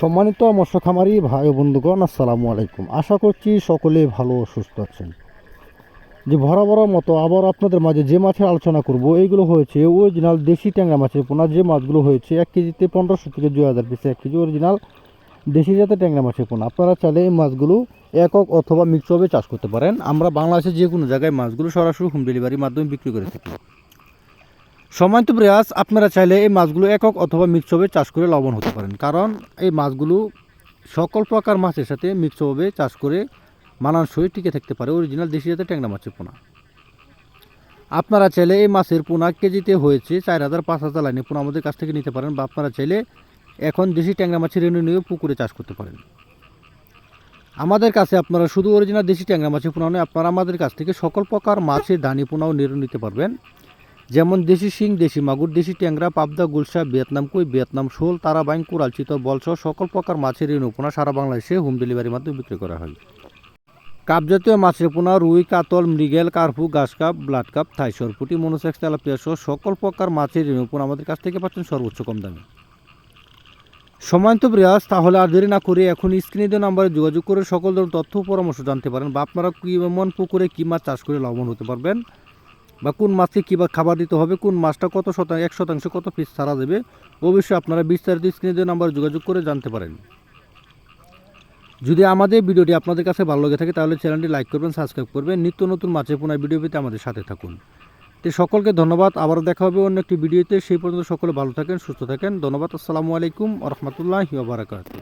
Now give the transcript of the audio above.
সম্মানিত মৎস্য খামারি ভাই বন্ধুগণ, আসসালামু আলাইকুম। আশা করছি সকলে ভালো সুস্থ আছেন। যে বরাবর মতো আবার আপনাদের মাঝে যে মাছের আলোচনা করব, এইগুলো হয়েছে অরিজিনাল দেশি ট্যাংরা মাছের পোনা। যে মাছগুলো হয়েছে এক কেজিতে পনেরোশো থেকে দুই হাজার পিসে এক কেজি অরিজিনাল দেশি জাতের ট্যাংরা মাছের পোনা। আপনারা চাইলে এই মাছগুলো একক অথবা মিক্সভাবে চাষ করতে পারেন। আমরা বাংলাদেশের যে কোনো জায়গায় মাছগুলো সরাসরি হোম ডেলিভারির মাধ্যমে বিক্রি করে থাকি। সম্মানিত প্রয়াস আপনারা চাইলে এই মাছগুলো একক অথবা মিক্সভাবে চাষ করে লবণ হতে পারেন। কারণ এই মাছগুলো সকল প্রকার মাছের সাথে মিক্সভাবে চাষ করে মানানসই টিকে থাকতে পারে। অরিজিনাল দেশি জাতের ট্যাংরা মাছের পোনা। আপনারা চাইলে এই মাছের পোনা কেজিতে হয়েছে চার হাজার, পাঁচ হাজার লাইনে পোনা আমাদের কাছ থেকে নিতে পারেন বা আপনারা চাইলে এখন দেশি ট্যাংরা মাছের রেণু নিয়েও পুকুরে চাষ করতে পারেন। আমাদের কাছে আপনারা শুধু অরিজিনাল দেশি ট্যাংরা মাছের পোনা নয়, আপনারা আমাদের কাছ থেকে সকল প্রকার মাছের দানি পোনাও নেড়ে নিতে পারবেন। যেমন দেশি শিং, দেশি মাগুর, দেশি ট্যাংরা, পাবদা, গুলশা, ভিয়েতনাম কই, ভিয়েতনাম, শোল, তারাবাইন কোরাল চিতল, বলসহ সকল প্রকার মাছের ঋণ পোনা সারা বাংলাদেশে হোম ডেলিভারির মাধ্যমে বিক্রি করা হয়। কাপজাতীয় মাছের পোনা, রুই, কাতল, মৃগেল, কার্পু grass carp, blood carp Thai সরপুটি monosex, tilapia সহ সকল প্রকার মাছের ঋণ পোনা আমাদের কাছ থেকে পাচ্ছেন সর্বোচ্চ কম দামে। সময়ন্ত প্রয়াস তাহলে আর দেরি না করে এখন স্ক্রিনে দেওয়া নাম্বারে যোগাযোগ করে সকল ধরনের তথ্য পরামর্শ জানতে পারেন বা আপনারা কি এমন পুকুরে কী মাছ চাষ করে লাভবান হতে পারবেন বা কোন মাছকে কী খাবার দিতে হবে, কোন মাছটা কত শতাংশ এক শতাংশ কত পিস ছাড়া দেবে, অবশ্যই আপনারা বিস্তারিত স্ক্রিনে দেওয়া নাম্বার যোগাযোগ করে জানতে পারেন। যদি আমাদের ভিডিওটি আপনাদের কাছে ভালো লেগে থাকে, তাহলে চ্যানেলটি লাইক করবেন সাবস্ক্রাইব করবেন, নিত্য নতুন মাছের পোনার ভিডিও পেতে আমাদের সাথে থাকুন। তো সকলকে ধন্যবাদ আবার দেখা হবে অন্য একটি ভিডিওতে সেই পর্যন্ত সকলে ভালো থাকেন, সুস্থ থাকেন। ধন্যবাদ, আসসালামু আলাইকুম রহমতুল্লাহ বারাকাতু